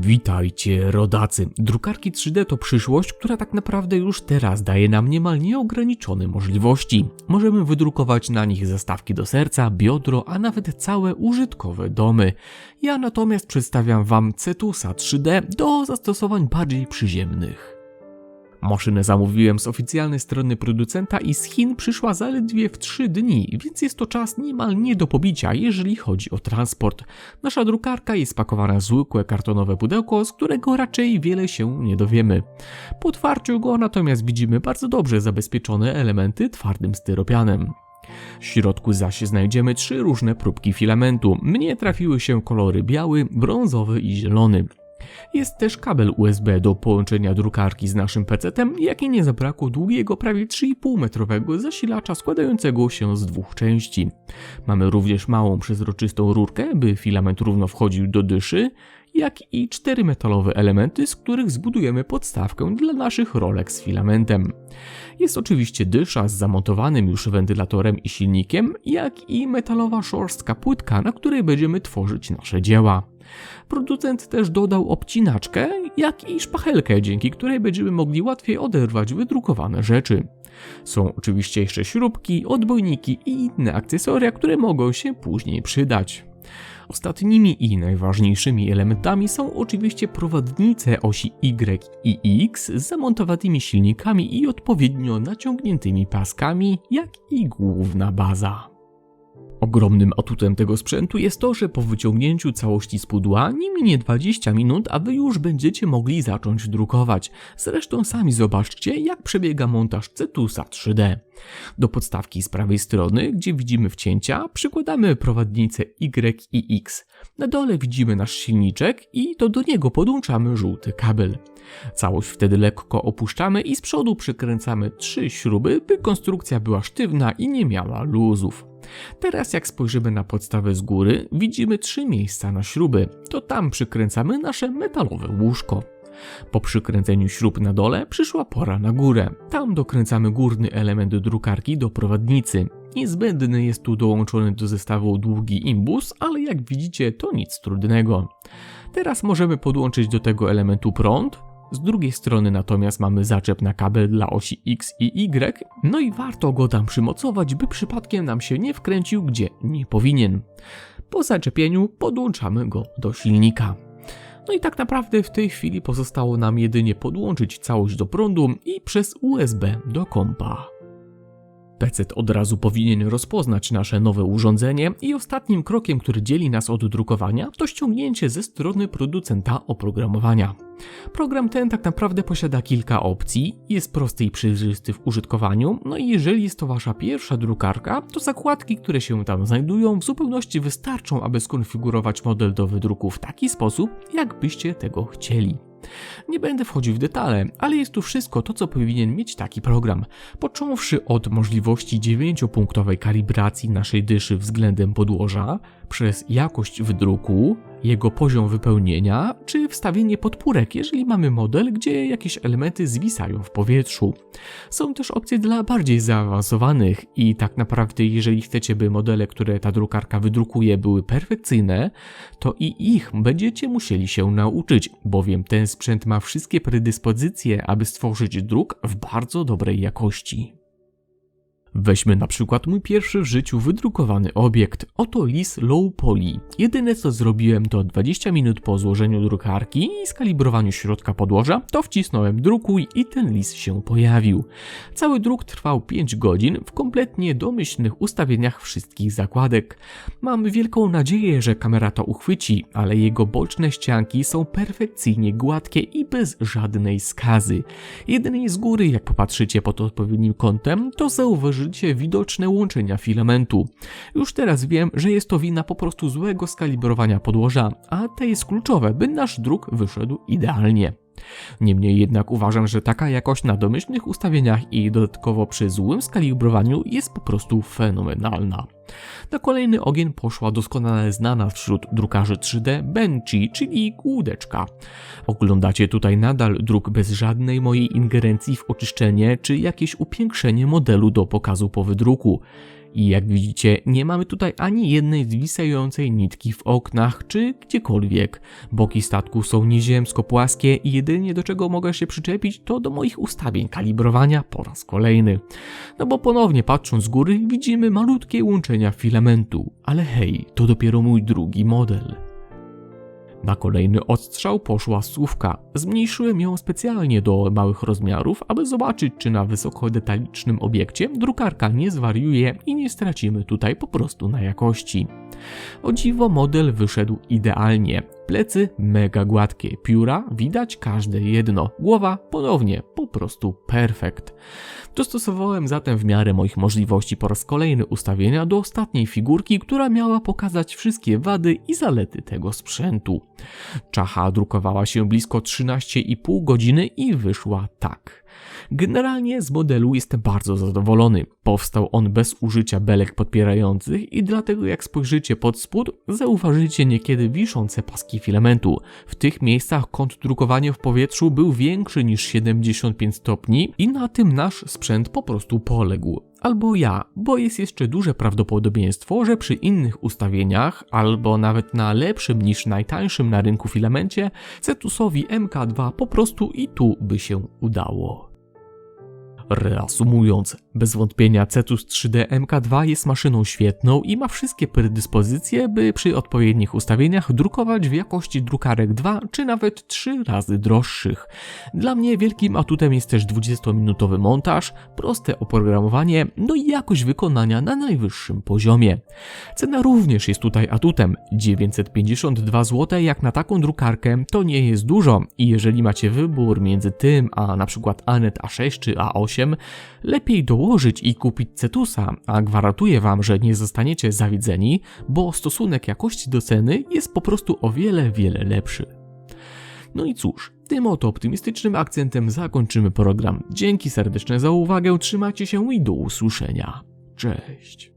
Witajcie, rodacy. Drukarki 3D to przyszłość, która tak naprawdę już teraz daje nam niemal nieograniczone możliwości. Możemy wydrukować na nich zastawki do serca, biodro, a nawet całe użytkowe domy. Ja natomiast przedstawiam Wam Cetusa 3D do zastosowań bardziej przyziemnych. Maszynę zamówiłem z oficjalnej strony producenta i z Chin przyszła zaledwie w 3 dni, więc jest to czas niemal nie do pobicia, jeżeli chodzi o transport. Nasza drukarka jest pakowana w zwykłe kartonowe pudełko, z którego raczej wiele się nie dowiemy. Po otwarciu go natomiast widzimy bardzo dobrze zabezpieczone elementy twardym styropianem. W środku zaś znajdziemy trzy różne próbki filamentu. Mnie trafiły się kolory biały, brązowy i zielony. Jest też kabel USB do połączenia drukarki z naszym PC-tem, jak i nie zabrakło długiego, prawie 3,5 metrowego zasilacza składającego się z dwóch części. Mamy również małą przezroczystą rurkę, by filament równo wchodził do dyszy, jak i cztery metalowe elementy, z których zbudujemy podstawkę dla naszych rolek z filamentem. Jest oczywiście dysza z zamontowanym już wentylatorem i silnikiem, jak i metalowa szorstka płytka, na której będziemy tworzyć nasze dzieła. Producent też dodał obcinaczkę, jak i szpachelkę, dzięki której będziemy mogli łatwiej oderwać wydrukowane rzeczy. Są oczywiście jeszcze śrubki, odbojniki i inne akcesoria, które mogą się później przydać. Ostatnimi i najważniejszymi elementami są oczywiście prowadnice osi Y i X z zamontowanymi silnikami i odpowiednio naciągniętymi paskami, jak i główna baza. Ogromnym atutem tego sprzętu jest to, że po wyciągnięciu całości z pudła nie minie 20 minut, a wy już będziecie mogli zacząć drukować. Zresztą sami zobaczcie, jak przebiega montaż Cetusa 3D. Do podstawki z prawej strony, gdzie widzimy wcięcia, przykładamy prowadnicę Y i X. Na dole widzimy nasz silniczek i to do niego podłączamy żółty kabel. Całość wtedy lekko opuszczamy i z przodu przykręcamy trzy śruby, by konstrukcja była sztywna i nie miała luzów. Teraz jak spojrzymy na podstawę z góry, widzimy trzy miejsca na śruby. To tam przykręcamy nasze metalowe łóżko. Po przykręceniu śrub na dole przyszła pora na górę. Tam dokręcamy górny element drukarki do prowadnicy. Niezbędny jest tu dołączony do zestawu długi imbus, ale jak widzicie to nic trudnego. Teraz możemy podłączyć do tego elementu prąd, z drugiej strony natomiast mamy zaczep na kabel dla osi X i Y, no i warto go tam przymocować, by przypadkiem nam się nie wkręcił gdzie nie powinien. Po zaczepieniu podłączamy go do silnika. No i tak naprawdę w tej chwili pozostało nam jedynie podłączyć całość do prądu i przez USB do kompa. PC od razu powinien rozpoznać nasze nowe urządzenie i ostatnim krokiem, który dzieli nas od drukowania, to ściągnięcie ze strony producenta oprogramowania. Program ten tak naprawdę posiada kilka opcji, jest prosty i przejrzysty w użytkowaniu, no i jeżeli jest to wasza pierwsza drukarka, to zakładki, które się tam znajdują w zupełności wystarczą, aby skonfigurować model do wydruku w taki sposób, jakbyście tego chcieli. Nie będę wchodził w detale, ale jest tu wszystko to, co powinien mieć taki program. Począwszy od możliwości 9-punktowej kalibracji naszej dyszy względem podłoża, przez jakość wydruku, jego poziom wypełnienia, czy wstawienie podpórek, jeżeli mamy model, gdzie jakieś elementy zwisają w powietrzu. Są też opcje dla bardziej zaawansowanych i tak naprawdę jeżeli chcecie, by modele, które ta drukarka wydrukuje były perfekcyjne, to i ich będziecie musieli się nauczyć, bowiem ten sprzęt ma wszystkie predyspozycje, aby stworzyć druk w bardzo dobrej jakości. Weźmy na przykład mój pierwszy w życiu wydrukowany obiekt. Oto lis low poly. Jedyne co zrobiłem to 20 minut po złożeniu drukarki i skalibrowaniu środka podłoża, to wcisnąłem drukuj i ten lis się pojawił. Cały druk trwał 5 godzin w kompletnie domyślnych ustawieniach wszystkich zakładek. Mam wielką nadzieję, że kamera to uchwyci, ale jego boczne ścianki są perfekcyjnie gładkie i bez żadnej skazy. Jedynie z góry, jak popatrzycie pod odpowiednim kątem, to zauważycie widoczne łączenia filamentu. Już teraz wiem, że jest to wina po prostu złego skalibrowania podłoża, a to jest kluczowe, by nasz druk wyszedł idealnie. Niemniej jednak uważam, że taka jakość na domyślnych ustawieniach i dodatkowo przy złym skalibrowaniu jest po prostu fenomenalna. Na kolejny ogień poszła doskonale znana wśród drukarzy 3D Benchy, czyli kłódeczka. Oglądacie tutaj nadal druk bez żadnej mojej ingerencji w oczyszczenie czy jakieś upiększenie modelu do pokazu po wydruku. I jak widzicie, nie mamy tutaj ani jednej zwisającej nitki w oknach czy gdziekolwiek. Boki statku są nieziemsko płaskie i jedynie do czego mogę się przyczepić to do moich ustawień kalibrowania po raz kolejny. No bo ponownie patrząc z góry widzimy malutkie łączenia filamentu, ale hej, to dopiero mój drugi model. Na kolejny odstrzał poszła słówka. Zmniejszyłem ją specjalnie do małych rozmiarów, aby zobaczyć, czy na wysokodetalicznym obiekcie drukarka nie zwariuje i nie stracimy tutaj po prostu na jakości. O dziwo model wyszedł idealnie. Plecy mega gładkie, pióra widać każde jedno, głowa ponownie po prostu perfekt. Dostosowałem zatem w miarę moich możliwości po raz kolejny ustawienia do ostatniej figurki, która miała pokazać wszystkie wady i zalety tego sprzętu. Czacha drukowała się blisko 13,5 godziny i wyszła tak. Generalnie z modelu jestem bardzo zadowolony. Powstał on bez użycia belek podpierających i dlatego jak spojrzycie pod spód, zauważycie niekiedy wiszące paski filamentu. W tych miejscach kąt drukowania w powietrzu był większy niż 75 stopni i na tym nasz sprzęt po prostu poległ. Albo ja, bo jest jeszcze duże prawdopodobieństwo, że przy innych ustawieniach, albo nawet na lepszym niż najtańszym na rynku filamencie, Cetusowi MK2 po prostu i tu by się udało. Reasumując, bez wątpienia Cetus 3D MK2 jest maszyną świetną i ma wszystkie predyspozycje, by przy odpowiednich ustawieniach drukować w jakości drukarek 2 czy nawet 3 razy droższych. Dla mnie wielkim atutem jest też 20-minutowy montaż, proste oprogramowanie, no i jakość wykonania na najwyższym poziomie. Cena również jest tutaj atutem. 952 zł jak na taką drukarkę to nie jest dużo i jeżeli macie wybór między tym a na przykład Anet A6 czy A8, lepiej dołożyć i kupić Cetusa, a gwarantuję Wam, że nie zostaniecie zawidzeni, bo stosunek jakości do ceny jest po prostu o wiele, wiele lepszy. No i cóż, tym oto optymistycznym akcentem zakończymy program. Dzięki serdeczne za uwagę, trzymajcie się i do usłyszenia. Cześć.